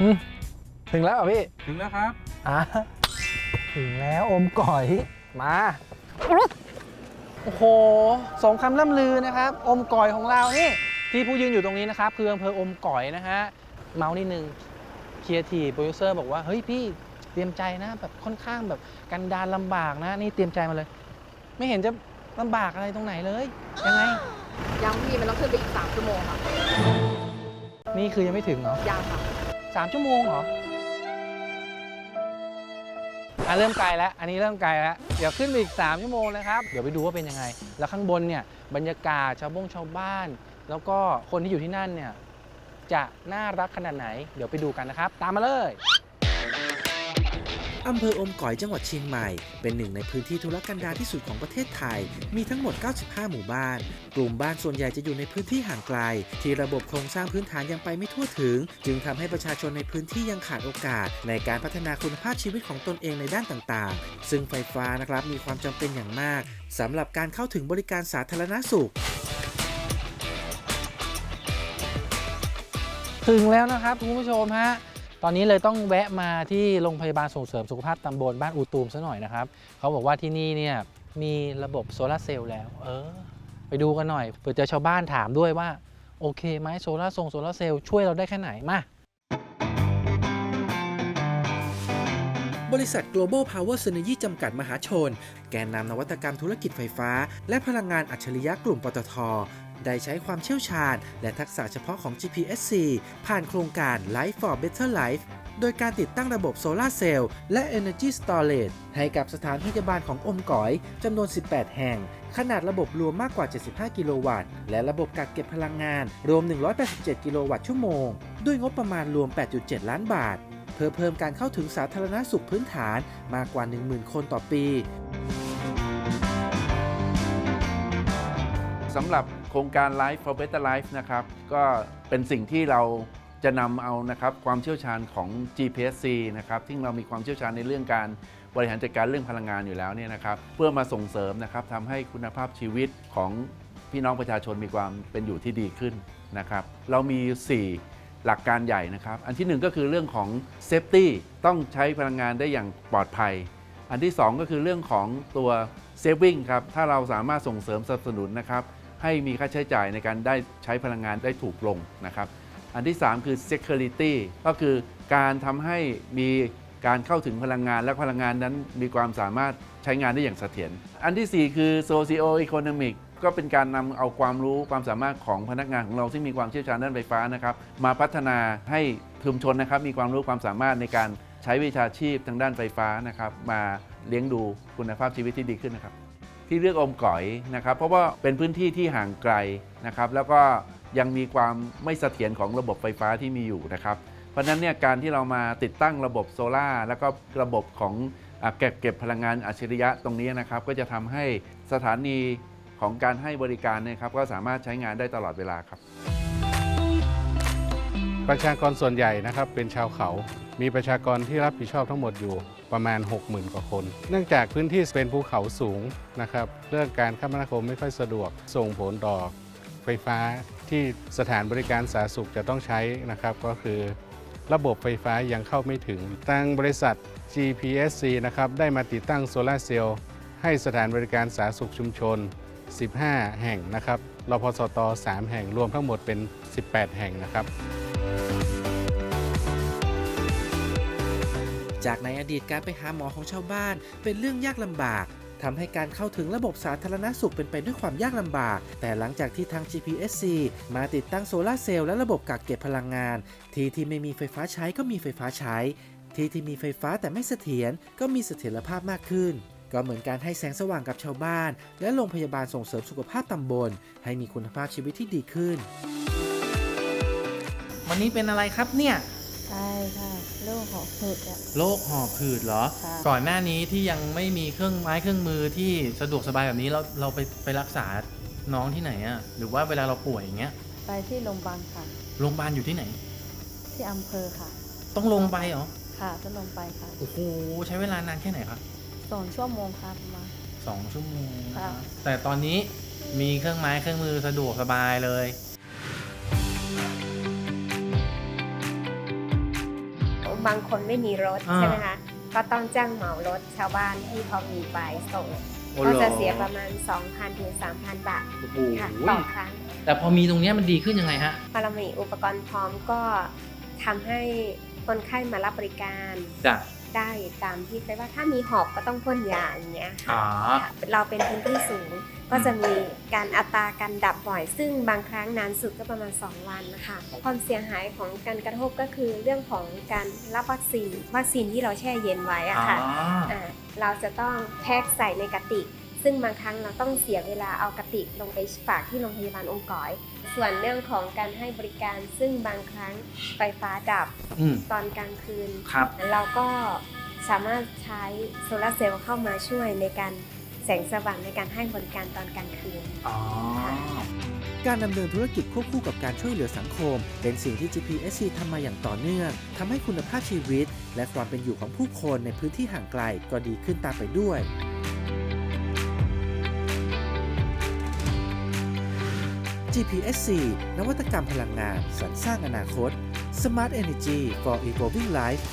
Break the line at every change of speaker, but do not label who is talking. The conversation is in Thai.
อืมถึงแล้วเหรอพี่
ถึงแล้วครับ
อะ ถึงแล้วอมก่อย มาโอ้โหสมคำล่ำลือนะครับ อมก่อยของเรานี่ที่ผู้ยืนอยู่ตรงนี้นะครับ คืออำเภออมก่อยนะฮะ เมาส์นิดนึงเคียร์ทีโปรดิวเซอร์บอกว่า เฮ้ยพี่เตรียมใจนะแบบค่อนข้างแบบกันดารลำบากนะ นี่เตรียมใจมาเลย ไม่เห็นจะลำบากอะไรตรงไหนเลย ยังไง
ยังพี่มันต้องขึ้นไปอีก3ชั่วโมงค่ะ
นี่คือยังไม่ถึงเหรอ
ยังค่ะ
สามชั่วโมงเหรออะเริ่มไกลแล้ว อันนี้เริ่มไกลแล้ว เดี๋ยวขึ้นไปอีก 3 ชั่วโมงนะครับ เดี๋ยวไปดูว่าเป็นยังไง แล้วข้างบนเนี่ยบรรยากาศชาวบงชาวบ้าน แล้วก็คนที่อยู่ที่นั่นเนี่ยจะน่ารักขนาดไหน เดี๋ยวไปดูกันนะครับ ตามมาเลย
อำเภออมก๋อยจังหวัดเชียงใหม่ เป็นหนึ่งในพื้นที่ทุรกันดารที่สุดของประเทศไทย มีทั้งหมด 95 หมู่บ้าน กลุ่มบ้านส่วนใหญ่จะอยู่ในพื้นที่ห่างไกล ที่ระบบโครงสร้างพื้นฐานยังไปไม่ทั่วถึง จึงทำให้ประชาชนในพื้นที่ยังขาดโอกาส ในการพัฒนาคุณภาพชีวิตของตนเองในด้านต่างๆ ซึ่งไฟฟ้านะครับมีความจำเป็นอย่างมากสำหรับการเข้าถึงบริการสาธารณสุข
ถึงแล้วนะครับคุณผู้ชมฮะ ตอนนี้เลยต้องแวะมาที่โรงพยาบาลส่งเสริมสุขภาพตำบลบ้านอูตูมซะหน่อยนะครับเขาบอกว่าที่นี่เนี่ยมีระบบโซลาร์เซลล์แล้ว เออ ไปดูกันหน่อยเผื่อเจอชาวบ้านถามด้วยว่า โอเคไหมโซลาร์ทรงโซลาร์เซลล์ช่วยเราได้แค่ไหนมา
บริษัท Global Power Synergy จำกัดมหาชน แกนนำนวัตกรรมธุรกิจไฟฟ้า และพลังงานอัจฉริยะกลุ่มปตท ได้ใช้ความเชี่ยวชาญ และทักษะเฉพาะของ GPSC ผ่านโครงการ Life for Better Life โดยการติดตั้งระบบโซลาเซลล์และ Energy Storage ให้กับสถานพยาบาลของอมก๋อยจำนวน 18 แห่ง ขนาดระบบรวมมากกว่า 75 กิโลวัตต์ และระบบกักเก็บพลังงาน รวม 187 กิโลวัตต์ชั่วโมง ด้วยงบประมาณรวม 8.7 ล้านบาท เพื่อเพิ่มการเข้าถึงสาธารณสุขพื้นฐานมากกว่า 10,000 คนต่อปี
สำหรับ ครงการ Life for Better Life นะครับ ก็เป็นสิ่งที่เราจะนำเอานะครับความเชี่ยวชาญของ GPSC นะครับที่เรามีความเชี่ยวชาญในเรื่องการบริหารจัดการเรื่องพลังงานอยู่แล้วเนี่ยนะครับ เพื่อมาส่งเสริมนะครับทำให้คุณภาพชีวิตของพี่น้องประชาชนมีความเป็นอยู่ที่ดีขึ้นนะครับ เรามี 4 หลักการใหญ่นะครับ อันที่หนึ่งก็คือเรื่องของ Safety ต้องใช้พลังงานได้อย่างปลอดภัย อันที่ 2 ก็คือเรื่องของตัว saving ครับ ถ้าเราสามารถส่งเสริมสนับสนุนนะครับ ให้มีค่าใช้จ่ายในการได้ใช้พลังงานได้ถูกลงนะครับ อันที่ 3 คือ security ก็คือการทำให้มีการเข้าถึงพลังงานและพลังงานนั้นมีความสามารถใช้งานได้อย่างเสถียร อันทีสี่ 4 คือ socio economic ก็เป็นการนำเอาความรู้ความสามารถของพนักงานของเราซึ่งมีความเชี่ยวชาญด้านไฟฟ้านะครับมาพัฒนาให้ชุมชนนะครับมีความรู้ความสามารถในการใช้วิชาชีพทางด้านไฟฟ้านะครับมาเลี้ยงดูคุณภาพชีวิตที่ดีขึ้นนะครับ ที่เลือกอมก๋อยนะครับ เพราะว่าเป็นพื้นที่ที่ห่างไกลนะครับ แล้วก็ยังมีความไม่เสถียรของระบบไฟฟ้าที่มีอยู่นะครับ เพราะนั้นเนี่ยการที่เรามาติดตั้งระบบโซลาร์แล้วก็ระบบของเก็บเก็บพลังงานอัจฉริยะตรงนี้นะครับ ก็จะทำให้สถานีของการให้บริการเนยครับ ก็สามารถใช้งานได้ตลอดเวลาครับ
ประชากรส่วนใหญ่นะครับเป็นชาวเขา มีประชากรที่รับผิดชอบทั้งหมดอยู่ ประมาณ 60,000 กว่าคน เนื่องจากพื้นที่เป็นภูเขาสูงนะครับเรื่องการคมนาคมไม่ค่อยสะดวกส่งผลต่อไฟฟ้าที่สถานบริการสาธารณสุขจะต้องใช้นะครับก็คือ ระบบไฟฟ้ายังเข้าไม่ถึงทางบริษัท GPSC นะครับได้มาติดตั้งโซลาเซลล์ให้สถานบริการสาธารณสุขชุมชน 15 แห่งนะครับรพสต 3 แห่งรวมทั้งหมดเป็น 18 แห่งนะครับ
จากในอดีตการไปหาหมอของชาวบ้าน เป็นเรื่องยากลำบากทำให้การเข้าถึงระบบสาธารณสุขเป็นไปด้วยความยากลำบาก แต่หลังจากที่ทาง GPSC มาติดตั้งโซลาเซลล์และระบบกักเก็บพลังงาน ที่ที่ไม่มีไฟฟ้าใช้ก็มีไฟฟ้าใช้ ที่ที่มีไฟฟ้าแต่ไม่เสถียรก็มีเสถียรภาพมากขึ้น ก็เหมือนการให้แสงสว่างกับชาวบ้าน และโรงพยาบาลส่งเสริมสุขภาพตำบล ให้มีคุณภาพชีวิตที่ดีขึ้น
วันนี้เป็นอะไรครับเนี่ย
ช่ค่ะโรคหอบหืดอะ
โรคหอบหืดเหรอ
ค่ะ
ก่อนหน้านี้ที่ยังไม่มีเครื่องไม้เครื่องมือที่สะดวกสบายแบบนี้เราเราไปไปรักษาน้องที่ไหนอะหรือว่าเวลาเราป่วยอย่างเงี้ย
ไปที่โรงพยาบาลค่ะ
โรงพยาบาลอยู่ที่ไหน
ที่อำเภอค่ะ
ต้องลงไปเหรอ
ค่ะต้องลงไปค่ะ
โอ้โหใช้เวลานานแค่ไหนครับ
สองชั่วโมงค่ะประมาณ
สองชั่วโมง
ค่ะ
แต่ตอนนี้มีเครื่องไม้เครื่องมือสะดวกสบายเลย
บางคนไม่มีรถ
อ่า
ใช่ไหมคะก็ต้องจ้างเหมารถชาวบ้านที่เขามีไปส่ง
โอ้
ก็
หรอ
จะเสียประมาณ 2,000ถึง3,000 บาท
โอ้โห
ค่ะต่อครั้ง
แต่พอมีตรงเนี้ยมันดีขึ้นยังไงฮะ
พอเรามีอุปกรณ์พร้อมก็ทำให้คนไข้มารับบริการ
จ้ะ
ได้ตามที่เคยว่าถ้ามีหอบก็ต้องพ่นยาอย่างเงี้ยค่ะ
อ๋อ
ค่ะเราเป็นพื้นที่สูงก็จะมีการอัตราการดับบ่อย ซึ่งบางครั้งนานสุดก็ประมาณ 2 วันนะคะความเสียหายของการกระทบก็คือเรื่องของการรับวัคซีนวัคซีนที่เราแช่เย็นไว้อะค่ะาเราจะต้องแพ็คใส่ในกระติก ซึ่งบางครั้งเราต้องเสียเวลาเอากระติกลงไปฝากที่โรงพยาบาลองค์กอย ส่วนเรื่องของการให้บริการซึ่งบางครั้งไฟฟ้าดับ
อืม
ตอนกลางคืน
ครับ
เราก็สามารถใช้โซลาร์เซลล์เข้ามาช่วยในการแสงสว่างในการให้บริการตอนกลางคืน
อ๋อ
การดำเนินธุรกิจควบคู่กับการช่วยเหลือสังคม เป็นสิ่งที่ GPSC ทำมาอย่างต่อเนื่องทำให้คุณภาพชีวิต และความเป็นอยู่ของผู้คนในพื้นที่ห่างไกลก็ดีขึ้นตามไปด้วย GPSC นวัตกรรมพลังงานสรรสร้างอนาคต Smart Energy for Evolving Life